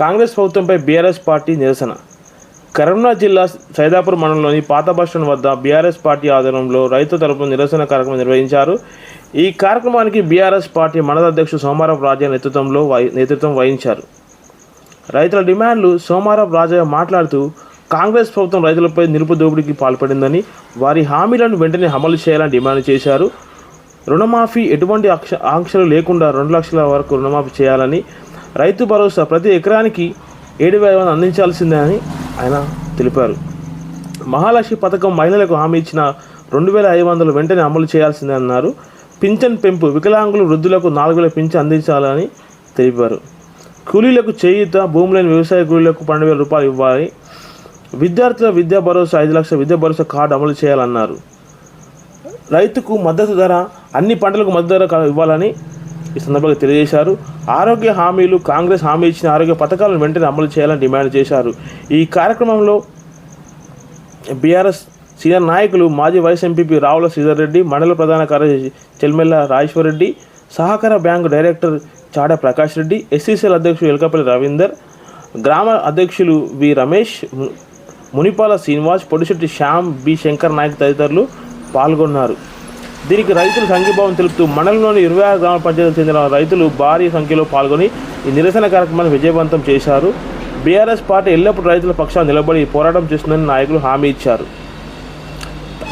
కాంగ్రెస్ ప్రభుత్వంపై BRS party నిరసన. కరీంనగర్ జిల్లా సైదాపూర్ మండలంలోని పాత బస్టాండ్ వద్ద బీఆర్ఎస్ పార్టీ ఆధ్వర్యంలో రైతు తరపున నిరసన కార్యక్రమం నిర్వహించారు. ఈ కార్యక్రమానికి బీఆర్ఎస్ పార్టీ మండల అధ్యక్షుడు సోమారావు రాజా నేతృత్వంలో నేతృత్వం వహించారు. రైతుల డిమాండ్లు సోమారావు రాజా మాట్లాడుతూ కాంగ్రెస్ ప్రభుత్వం రైతులపై నిలుపు దోపిడీకి పాల్పడిందని వారి హామీలను వెంటనే అమలు చేయాలని డిమాండ్ చేశారు. రుణమాఫీ ఎటువంటి అక్ష ఆంక్షలు లేకుండా రెండు లక్షల వరకు రుణమాఫీ చేయాలని రైతు భరోసా ప్రతి ఎకరానికి ఏడు వేల మంది అందించాల్సిందే అని ఆయన తెలిపారు. మహాలక్ష్మి పథకం మహిళలకు హామీ ఇచ్చిన రెండు వేల ఐదు వందలు వెంటనే అమలు చేయాల్సిందే అన్నారు. పింఛన్ పెంపు వికలాంగులు వృద్ధులకు నాలుగు వేల పింఛన్ అందించాలని తెలిపారు. కూలీలకు చేయూత భూములైన వ్యవసాయ కూలీలకు పన్నెండు వేల రూపాయలు ఇవ్వాలి. విద్యార్థుల విద్యా భరోసా ఐదు లక్షల విద్యా భరోసా కార్డు అమలు చేయాలన్నారు. రైతుకు మద్దతు ధర అన్ని పంటలకు మద్దతు ధర ఇవ్వాలని ఈ సందర్భంగా తెలియజేశారు. ఆరోగ్య హామీలు కాంగ్రెస్ హామీ ఇచ్చిన ఆరోగ్య పథకాలను వెంటనే అమలు చేయాలని డిమాండ్ చేశారు. ఈ కార్యక్రమంలో బీఆర్ఎస్ సీనియర్ నాయకులు మాజీ వైస్ ఎంపీపీ రావుల శ్రీధర్ రెడ్డి మండల ప్రధాన కార్యదర్శి చెల్మెల్ల రాజేశ్వర్ రెడ్డి సహకార bank director Chada Prakash Reddy SCCL అధ్యక్షుడు ఎలకపల్లి రవీందర్ గ్రామ అధ్యక్షులు వి రమేష్ మునిపాల శ్రీనివాస్ పొడిశెట్టి శ్యామ్ బి శంకర్ నాయక్ తదితరులు పాల్గొన్నారు. దీనికి రైతులు సంఘీభావం తెలుపుతూ మండలంలోని ఇరవై ఆరు గ్రామ పంచాయతీలకు చెందిన రైతులు భారీ సంఖ్యలో పాల్గొని ఈ నిరసన కార్యక్రమాన్ని విజయవంతం చేశారు. బీఆర్ఎస్ పార్టీ ఎల్లప్పుడూ రైతుల పక్షాన్ని నిలబడి పోరాటం చేస్తుందని నాయకులు హామీ ఇచ్చారు.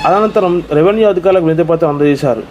అనంతరం రెవెన్యూ అధికారులకు వినతిపత్రం అందజేశారు.